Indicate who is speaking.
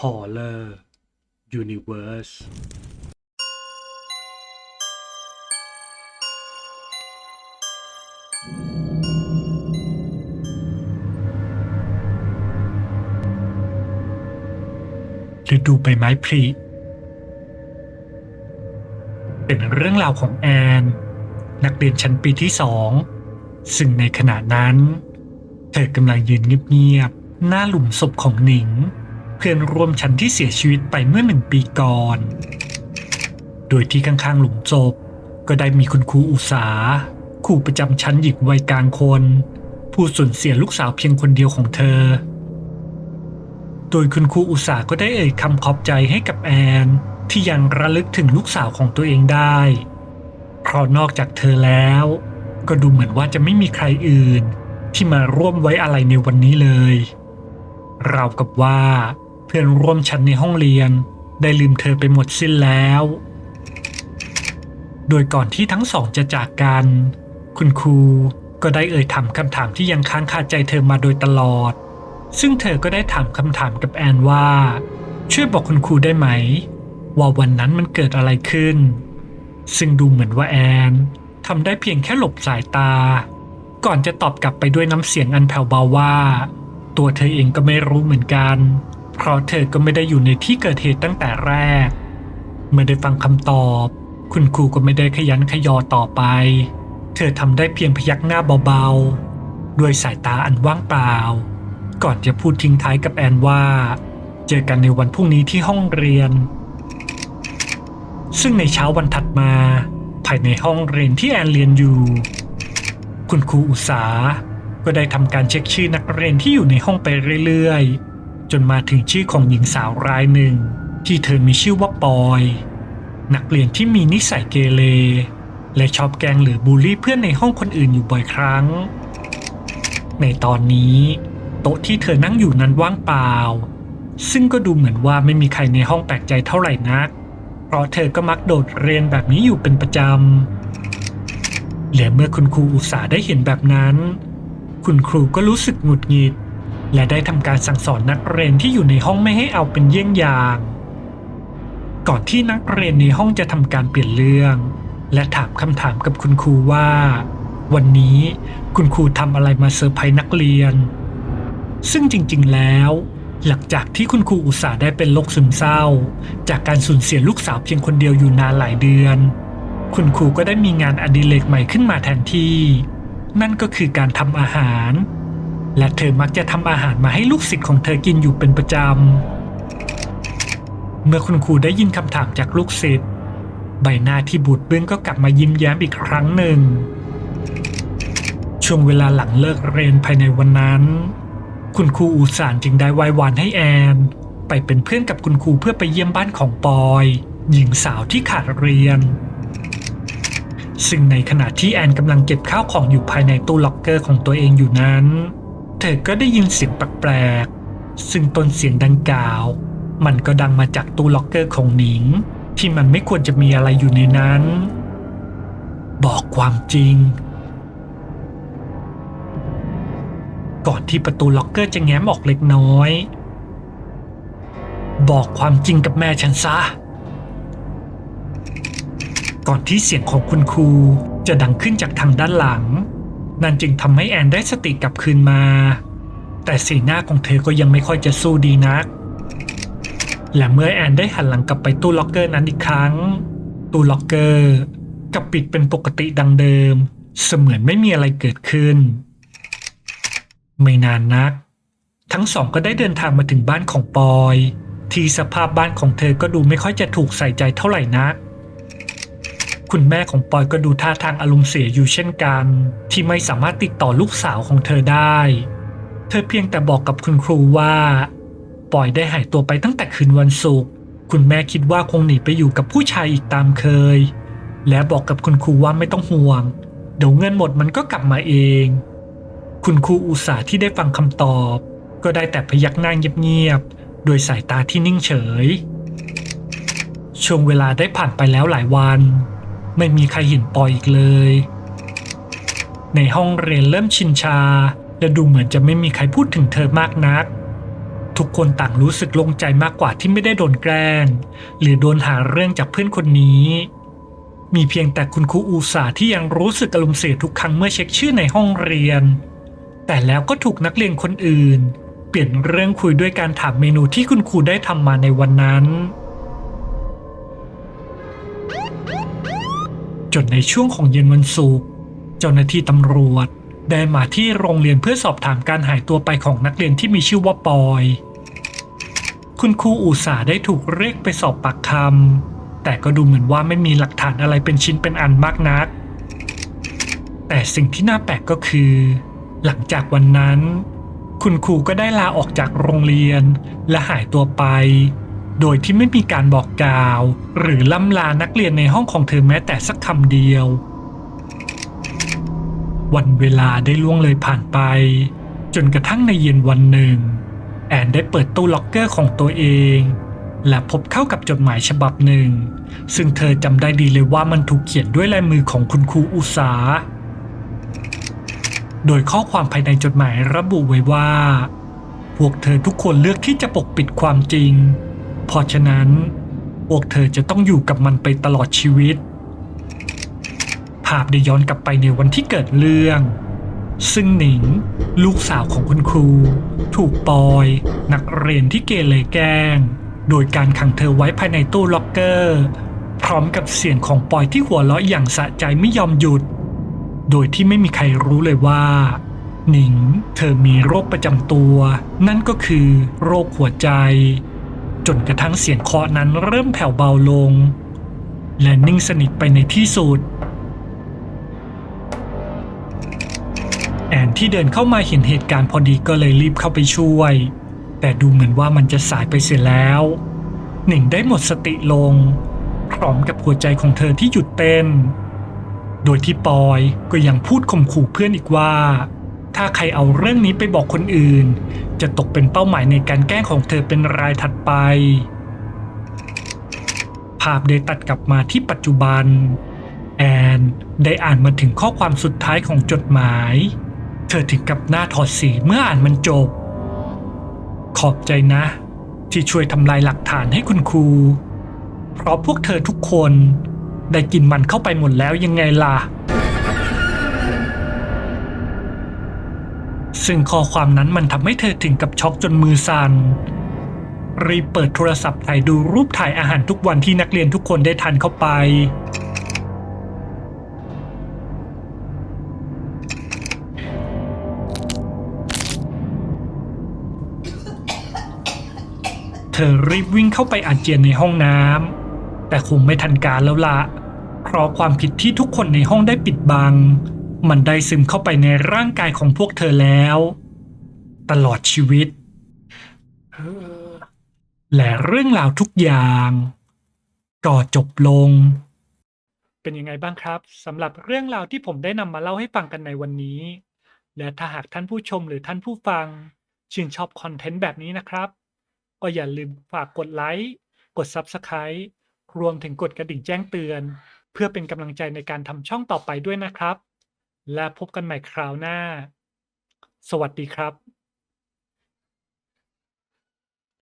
Speaker 1: Horror Universe ฤดูใบไม้ผลิเป็นเรื่องราวของแอน นักเรียนชั้นปีที่สอง ซึ่งในขณะนั้น เธอกำลังยืนเงียบๆหน้าหลุมศพของหนิง เพื่อนร่วมชั้นที่เสียชีวิตไปเมื่อหนึ่งปีก่อน โดยที่ข้างๆหลุมศพก็ได้มีคุณครูอุสาครูประจำชั้นหญิงวัยกลางคน ผู้สูญเสียลูกสาวเพียงคนเดียวของเธอ โดยคุณครูอุสาก็ได้เอ่ยคำขอบใจให้กับแอน ที่ยังระลึกถึงลูกสาวของตัวเองได้เพราะนอกจากเธอแล้ว ก็ดูเหมือนว่าจะไม่มีใครอื่นที่มาร่วมไว้อะไรในวันนี้เลยราวกับว่า เพื่อนร่วมชั้นในห้องเรียน ได้ลืมเธอไปหมดสิ้นแล้ว โดยก่อนที่ทั้งสองจะจากกัน คุณครูก็ได้เอ่ยถามคำถามที่ยังค้างคาใจเธอมาโดยตลอด ซึ่งเธอก็ได้ถามคำถามกับแอนว่า ช่วยบอกคุณครูได้ไหม ว่าวันนั้นมันเกิดอะไรขึ้น ซึ่งดูเหมือนว่าแอนทำได้เพียงแค่หลบสายตา ก่อนจะตอบกลับไปด้วยน้ำเสียงอันแผ่วเบาว่า ตัวเธอเองก็ไม่รู้เหมือนกัน เพราะเธอก็ไม่ได้อยู่ในที่เกิดเหตุตั้งแต่แรก เมื่อได้ฟังคำตอบ คุณครูก็ไม่ได้ขยันขยอต่อไป เธอทำได้เพียงพยักหน้าเบาๆ ด้วยสายตาอันว่างเปล่า ก่อนจะพูดทิ้งท้ายกับแอนว่า เจอกันในวันพรุ่งนี้ที่ห้องเรียน ซึ่งในเช้าวันถัดมา ภายในห้องเรียนที่แอนเรียนอยู่ คุณครูอุสาก็ได้ทำการเช็คชื่อนักเรียนที่อยู่ในห้องไปเรื่อยๆ จนมาถึงชื่อของหญิงสาวรายหนึ่ง ที่เธอมีชื่อว่าปอย นักเรียนที่มีนิสัยเกเร และชอบแกงหรือบูลลี่เพื่อนในห้องคนอื่นอยู่บ่อยครั้ง ในตอนนี้ โต๊ะที่เธอนั่งอยู่นั้นว่างเปล่า ซึ่งก็ดูเหมือนว่าไม่มีใครในห้องแปลกใจเท่าไหร่นัก เพราะเธอก็มักโดดเรียนแบบนี้อยู่เป็นประจำและเมื่อคุณครูอุตสาห์ได้เห็นแบบนั้น คุณครูก็รู้สึกหงุดหงิด และได้ทำการสั่งสอนนักเรียนที่อยู่ในห้องไม่ให้เอาเป็นเยี่ยงอย่าง ก่อนที่นักเรียนในห้องจะทำการเปลี่ยนเรื่อง และถามคำถามกับคุณครูว่า วันนี้คุณครูทำอะไรมาเซอร์ไพรส์นักเรียน ซึ่งจริงๆแล้ว หลังจากที่คุณครูอุตสาห์ได้เป็นโรคซึมเศร้า จากการสูญเสียลูกสาวเพียงคนเดียวอยู่นานหลายเดือน คุณครูก็ได้มีงานอดิเรกใหม่ขึ้นมาแทนที่ นั่นก็คือการทำอาหาร และเธอมักจะทำอาหารมาให้ลูกศิษย์ของเธอกินอยู่เป็นประจำ เมื่อคุณครูได้ยินคำถามจากลูกศิษย์ใบหน้าที่บูดเบื้องก็กลับมายิ้มแย้มอีกครั้งหนึ่ง ช่วงเวลาหลังเลิกเรียนภายในวันนั้น คุณครูอูสานจึงได้ไหว้วานให้แอน ไปเป็นเพื่อนกับคุณครูเพื่อไปเยี่ยมบ้านของปอย หญิงสาวที่ขาดเรียน ซึ่งในขณะที่แอนกำลังเก็บข้าวของอยู่ภายในตู้ล็อกเกอร์ของตัวเองอยู่นั้น เธอก็ได้ยินเสียงแปลกๆ ซึ่งต้นเสียงดังกล่าว มันก็ดังมาจากตู้ล็อกเกอร์ของหนิง ที่มันไม่ควรจะมีอะไรอยู่ในนั้น บอกความจริง ก่อนที่ประตูล็อกเกอร์จะแง้มออกเล็กน้อย บอกความจริงกับแม่ฉันซะ ก่อนที่เสียงของคุณครูจะดังขึ้นจากทางด้านหลัง นั่นจึงทำให้แอนได้สติกลับคืนมา แต่สีหน้าของเธอก็ยังไม่ค่อยจะสู้ดีนัก และเมื่อแอนได้หันหลังกลับไปตู้ล็อกเกอร์นั้นอีกครั้ง ตู้ล็อกเกอร์กับปิดเป็นปกติดังเดิม เสมือนไม่มีอะไรเกิดขึ้น ไม่นานนัก ทั้งสองก็ได้เดินทางมาถึงบ้านของปอย ที่สภาพบ้านของเธอก็ดูไม่ค่อยจะถูกใส่ใจเท่าไหร่นัก คุณแม่ของปอยก็ดูท่าทางอารมณ์เสียอยู่เช่นกัน ที่ไม่สามารถติดต่อลูกสาวของเธอได้ เธอเพียงแต่บอกกับคุณครูว่าปอยได้หายตัวไปตั้งแต่คืนวันศุกร์คุณแม่คิดว่าคงหนีไปอยู่กับผู้ชายอีกตามเคย และบอกกับคุณครูว่าไม่ต้องห่วง เดี๋ยวเงินหมดมันก็กลับมาเอง คุณครูอุตสาห์ที่ได้ฟังคำตอบ ก็ได้แต่พยักหน้าเงียบๆโดยสายตาที่นิ่งเฉย ช่วงเวลาได้ผ่านไปแล้วหลายวัน ไม่มีใครเห็นปอยอีกเลย ในห้องเรียนเริ่มชินชา และดูเหมือนจะไม่มีใครพูดถึงเธอมากนัก ทุกคนต่างรู้สึกโลงใจมากกว่าที่ไม่ได้โดนแกล้ง หรือโดนหาเรื่องจากเพื่อนคนนี้ มีเพียงแต่คุณครูอูสาที่ยังรู้สึกอารมณ์เสียทุกครั้งเมื่อเช็คชื่อในห้องเรียน แต่แล้วก็ถูกนักเรียนคนอื่น เปลี่ยนเรื่องคุยด้วยการถามเมนูที่คุณครูได้ทำมาในวันนั้น จนในช่วงของเย็นวันศุกร์เจ้าหน้าที่ตำรวจได้มาที่โรงเรียนเพื่อสอบถามการหายตัวไปของนักเรียนที่มีชื่อว่าปอย คุณครูอุตสาได้ถูกเรียกไปสอบปากคำแต่ก็ดูเหมือนว่าไม่มีหลักฐานอะไรเป็นชิ้นเป็นอันมากนัก แต่สิ่งที่น่าแปลกก็คือ หลังจากวันนั้น คุณครูก็ได้ลาออกจากโรงเรียนและหายตัวไป โดยที่ไม่มีการบอกกล่าว หรือล่ำลานักเรียนในห้องของเธอแม้แต่สักคำเดียว วันเวลาได้ล่วงเลยผ่านไป จนกระทั่งในเย็นวันหนึ่ง แอนได้เปิดตู้ล็อกเกอร์ของตัวเอง และพบเข้ากับจดหมายฉบับหนึ่ง ซึ่งเธอจำได้ดีเลยว่ามันถูกเขียนด้วยลายมือของคุณครูอุสาโดยข้อความภายในจดหมายระบุไว้ว่า พวกเธอทุกคนเลือกที่จะปกปิดความจริง เพราะฉะนั้น พวกเธอจะต้องอยู่กับมันไปตลอดชีวิต ภาพได้ย้อนกลับไปในวันที่เกิดเรื่อง ซึ่งหนิง ลูกสาวของคุณครู ถูกปอย นักเรียนที่เกเรแกล้ง โดยการขังเธอไว้ภายในตู้ล็อกเกอร์ พร้อมกับเสียงของปอยที่หัวเราะอย่างสะใจไม่ยอมหยุด โดยที่ไม่มีใครรู้เลยว่าหนิง เธอมีโรคประจำตัว นั่นก็คือโรคหัวใจจ นกระทั่งเสียงเคาะนั้นเริ่มแผ่วเบาลง และนิ่งสนิทไปในที่สุดแอนที่เดินเข้ามาเห็นเหตุการณ์พอดีก็เลยรีบเข้าไปช่วย แต่ดูเหมือนว่ามันจะสายไปเสียแล้ว หนิงได้หมดสติลง พร้อมกับหัวใจของเธอที่หยุดเต้น โดยที่ปอยก็ยังพูดข่มขู่เพื่อนอีกว่า ถ้าใครเอาเรื่องนี้ไปบอกคนอื่น จะตกเป็นเป้าหมายในการแกล้งของเธอเป็นรายถัดไป ภาพได้ตัดกลับมาที่ปัจจุบัน แอนได้อ่านมาถึงข้อความสุดท้ายของจดหมาย เธอถึงกับหน้าถอดสีเมื่ออ่านมันจบ ขอบใจนะ ที่ช่วยทำลายหลักฐานให้คุณครู เพราะพวกเธอทุกคนได้กินมันเข้าไปหมดแล้วยังไงล่ะ ซึ่งข้อความนั้นมันทำให้เธอถึงกับช็อกจนมือสั่นรีบเปิดโทรศัพท์ถ่ายดูรูปถ่ายอาหารทุกวันที่นักเรียนทุกคนได้ทานเข้าไป เธอรีบวิ่งเข้าไปอาเจียนในห้องน้ำแต่คงไม่ทันการแล้วละเพราะความผิดที่ทุกคนในห้องได้ปิดบัง มันได้ซึมเข้าไปในร่างกายของพวกเธอแล้ว ตลอดชีวิต และเรื่องราวทุกอย่างก็จบลง เป็นยังไงบ้างครับสำหรับเรื่องราวที่ผมได้นำมาเล่าให้ฟังกันในวันนี้ และถ้าหากท่านผู้ชมหรือท่านผู้ฟัง ชื่นชอบคอนเทนต์แบบนี้นะครับ ก็อย่าลืมฝากกดไลค์กด Subscribe รวมถึงกดกระดิ่งแจ้งเตือน เพื่อเป็นกำลังใจในการทำช่องต่อไปด้วยนะครับ และพบกันใหม่คราวหน้า สวัสดีครับ